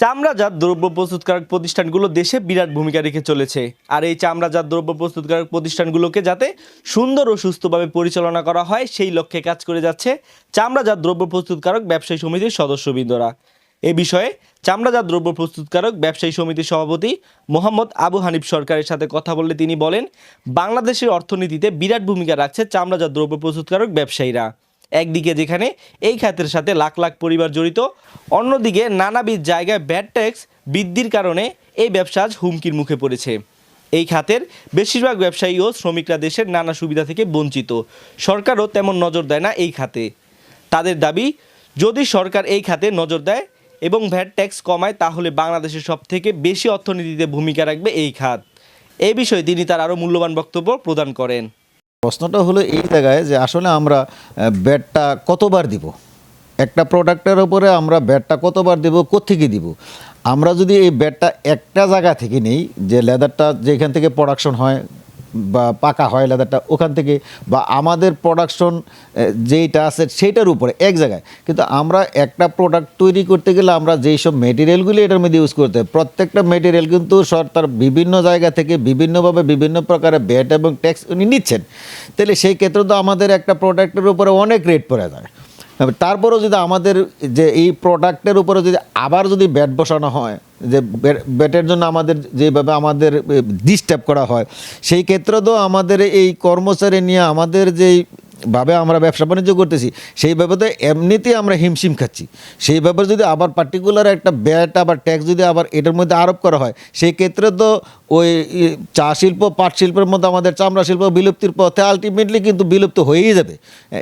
চামড়াজাত দ্রব্য প্রস্তুতকারক প্রতিষ্ঠানগুলো দেশে বিরাট ভূমিকা রেখে চলেছে। আর এই চামড়াজাত দ্রব্য প্রস্তুতকারক প্রতিষ্ঠানগুলোকে যাতে সুন্দর ও সুস্থভাবে পরিচালনা করা হয়, সেই লক্ষ্যে কাজ করে যাচ্ছে চামড়াজাত দ্রব্য প্রস্তুতকারক ব্যবসায়ী সমিতির সদস্যবৃন্দরা। এ বিষয়ে চামড়াজাত দ্রব্য প্রস্তুতকারক ব্যবসায়ী সমিতির সভাপতি মোহাম্মদ আবু হানিফ সরকারের সাথে কথা বললে তিনি বলেন, বাংলাদেশের অর্থনীতিতে বিরাট ভূমিকা রাখছে চামড়াজাত দ্রব্য প্রস্তুতকারক ব্যবসায়ীরা। একদিকে যেখানে এই খাতের সাথে লাখ লাখ পরিবার জড়িত, অন্যদিকে নানাবিধ জায়গায় ব্যাড ট্যাক্স বৃদ্ধির কারণে এই ব্যবসা আজ হুমকির মুখে পড়েছে। এই খাতের বেশিরভাগ ব্যবসায়ী ও শ্রমিকরা দেশের নানা সুবিধা থেকে বঞ্চিত। সরকারও তেমন নজর দেয় না এই খাতে। তাদের দাবি, যদি সরকার এই খাতে নজর দেয় এবং ভ্যাট ট্যাক্স কমায়, তাহলে বাংলাদেশের সব থেকে বেশি অর্থনীতিতে ভূমিকা রাখবে এই খাত। এই বিষয়ে তিনি তার আরও মূল্যবান বক্তব্য প্রদান করেন। প্রশ্নটা হলো এই জায়গায় যে আসলে আমরা ব্যাটটা কতবার দিব? একটা প্রোডাক্টের ওপরে আমরা ব্যাটটা কতবার দেবো কোথেকে দিব? আমরা যদি এই ব্যাটটা একটা জায়গা থেকে নেই, যে লেদারটা যেখান থেকে প্রোডাকশন হয় বা পাকা হয় লেদারটা ওখান থেকে বা আমাদের প্রোডাকশন যেইটা আছে সেইটার উপরে, এক জায়গায়। কিন্তু আমরা একটা প্রোডাক্ট তৈরি করতে গেলে আমরা যেই সব মেটেরিয়ালগুলি এটার মধ্যে ইউজ করতে হয়, প্রত্যেকটা মেটেরিয়াল কিন্তু সরকার বিভিন্ন জায়গা থেকে বিভিন্নভাবে বিভিন্ন প্রকারের ব্যাট এবং ট্যাক্স উনি নিচ্ছেন। তাহলে সেই ক্ষেত্রে তো আমাদের একটা প্রোডাক্টের উপরে অনেক রেট পড়ে যায়। তারপরেও যদি আমাদের যে এই প্রোডাক্টের উপরে যদি আবার যদি ব্যাট বসানো হয়, যে ব্যাটের জন্য আমাদের যেভাবে আমাদের ডিস্টার্ব করা হয়, সেই ক্ষেত্রে তো আমাদের এই কর্মচারী নিয়ে আমাদের যেই ভাবে আমরা ব্যবসা বাণিজ্য করতেছি সেইভাবে তো এমনিতেই আমরা হিমশিম খাচ্ছি। সেইভাবে যদি আবার পার্টিকুলার একটা ব্যাট আবার ট্যাক্স যদি আবার এটার মধ্যে আরোপ করা হয় সেই ক্ষেত্রে তো ওই চা শিল্প, পাট শিল্পের মধ্যে আমাদের চামড়া শিল্প, বিলুপ্তির পথে আলটিমেটলি কিন্তু বিলুপ্ত হয়েই যাবে।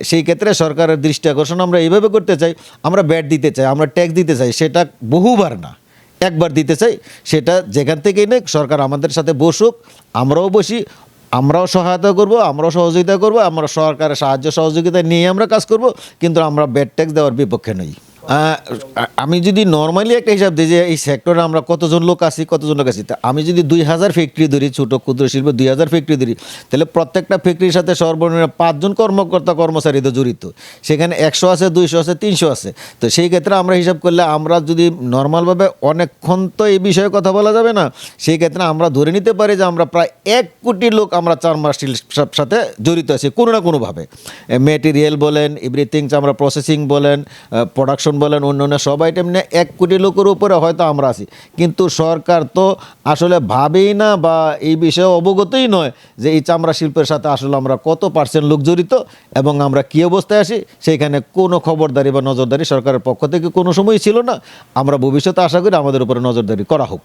সেই ক্ষেত্রে সরকারের দৃষ্টি আকর্ষণ আমরা এইভাবে করতে চাই, আমরা ব্যাট দিতে চাই, আমরা ট্যাক্স দিতে চাই, সেটা বহুবার না, একবার দিতে চাই, সেটা যেখান থেকেই নেই সরকার আমাদের সাথে বসুক, আমরাও বসি আমরাও সহায়তা করব, আমরাও সহযোগিতা করব, আমরা সরকারের সাহায্য সহযোগিতা নিয়ে আমরা কাজ করব, কিন্তু আমরা ব্যাড ট্যাক্স দেওয়ার বিপক্ষে নই। আমি যদি নর্মালি একটা হিসাব দিই যে এই সেক্টরে আমরা কতজন লোক আছি, কতজন লোক আছি, তা আমি যদি দুই হাজার ফ্যাক্টরি ধরি, ছোটো ক্ষুদ্র শিল্প দুই হাজার ফ্যাক্টরি ধরি, তাহলে প্রত্যেকটা ফ্যাক্টরির সাথে সর্বনিম্ন পাঁচজন কর্মকর্তা কর্মচারীতে জড়িত। সেখানে একশো আছে, দুইশো আছে, তিনশো আছে। তো সেই ক্ষেত্রে আমরা হিসাব করলে আমরা যদি নর্মালভাবে অনেকক্ষণ তো এই বিষয়ে কথা বলা যাবে না, সেই ক্ষেত্রে আমরা ধরে নিতে পারি যে আমরা প্রায় এক কোটি লোক আমরা চারমাস স্টিল সাথে জড়িত আছি, কোনো না কোনোভাবে। মেটেরিয়াল বলেন এভরিথিংস আমরা প্রসেসিং বলেন প্রোডাকশন বলেন অন্য অন্য সব আইটেম নিয়ে এক কোটি লোকের উপরে হয়তো আমরা আছি। কিন্তু সরকার তো আসলে ভাবেই না বা এই বিষয়ে অবগতই নয় যে এই চামড়া শিল্পের সাথে আসলে আমরা কত পার্সেন্ট লোক জড়িত এবং আমরা কী অবস্থায় আসি সেইখানে কোনো খবরদারি বা নজরদারি সরকারের পক্ষ থেকে কোনো সময়ই ছিল না। আমরা ভবিষ্যতে আশা করি আমাদের উপরে নজরদারি করা হোক।